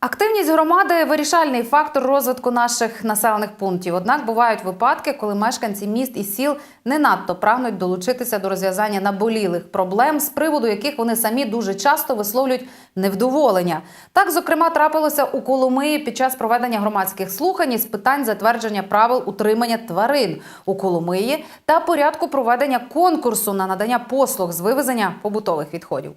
Активність громади вирішальний фактор розвитку наших населених пунктів. Однак бувають випадки, коли мешканці міст і сіл не надто прагнуть долучитися до розв'язання наболілих проблем, з приводу яких вони самі дуже часто висловлюють невдоволення. Так, зокрема, трапилося у Коломиї під час проведення громадських слухань із питань затвердження правил утримання тварин у Коломиї та порядку проведення конкурсу на надання послуг з вивезення побутових відходів.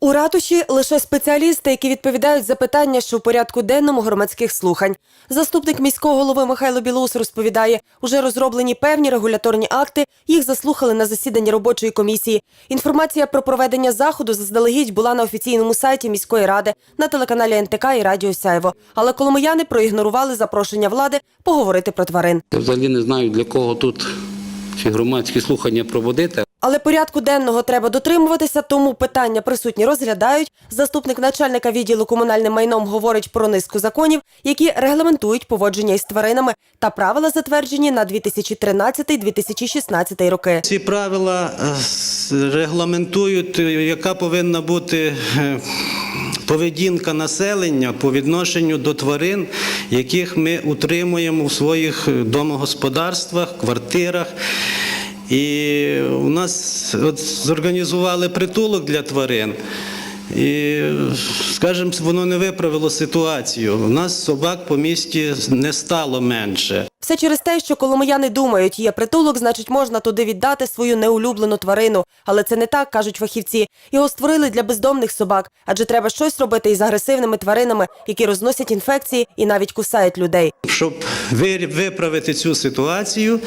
У ратуші лише спеціалісти, які відповідають за питання, що в порядку денному громадських слухань. Заступник міського голови Михайло Білоус розповідає, уже розроблені певні регуляторні акти. Їх заслухали на засіданні робочої комісії. Інформація про проведення заходу заздалегідь була на офіційному сайті міської ради, на телеканалі НТК і Радіо Сяйво. Але коломияни проігнорували запрошення влади поговорити про тварин. Я взагалі не знаю, для кого тут ці громадські слухання проводити. Але порядку денного треба дотримуватися, тому питання присутні розглядають. Заступник начальника відділу комунальним майном говорить про низку законів, які регламентують поводження із тваринами та правила затверджені на 2013-2016 роки. Ці правила е, регламентують, е, яка повинна бути е, поведінка населення по відношенню до тварин, яких ми утримуємо в своїх домогосподарствах, квартирах. І у нас от зорганізували притулок для тварин. І, скажімо, воно не виправило ситуацію. У нас собак по місті не стало менше. Все через те, що коломияни думають, є притулок, значить можна туди віддати свою неулюблену тварину. Але це не так, кажуть фахівці. Його створили для бездомних собак, адже треба щось робити із агресивними тваринами, які розносять інфекції і навіть кусають людей. Щоб ви- виправити цю ситуацію,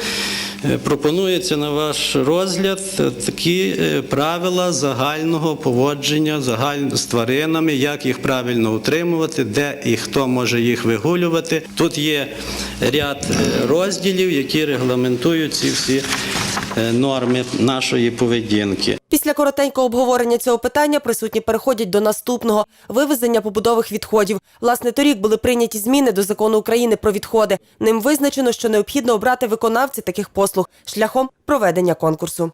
е, пропонується на ваш розгляд е, такі е, правила загального поводження з тваринами, як їх правильно утримувати, де і хто може їх вигулювати. Тут є ряд розділів, які регламентують ці всі е, норми нашої поведінки. Після коротенького обговорення цього питання присутні переходять до наступного вивезення побудових відходів. Власне, торік були прийняті зміни до закону України про відходи. Ним визначено, що необхідно обрати виконавця таких послуг шляхом проведення конкурсу.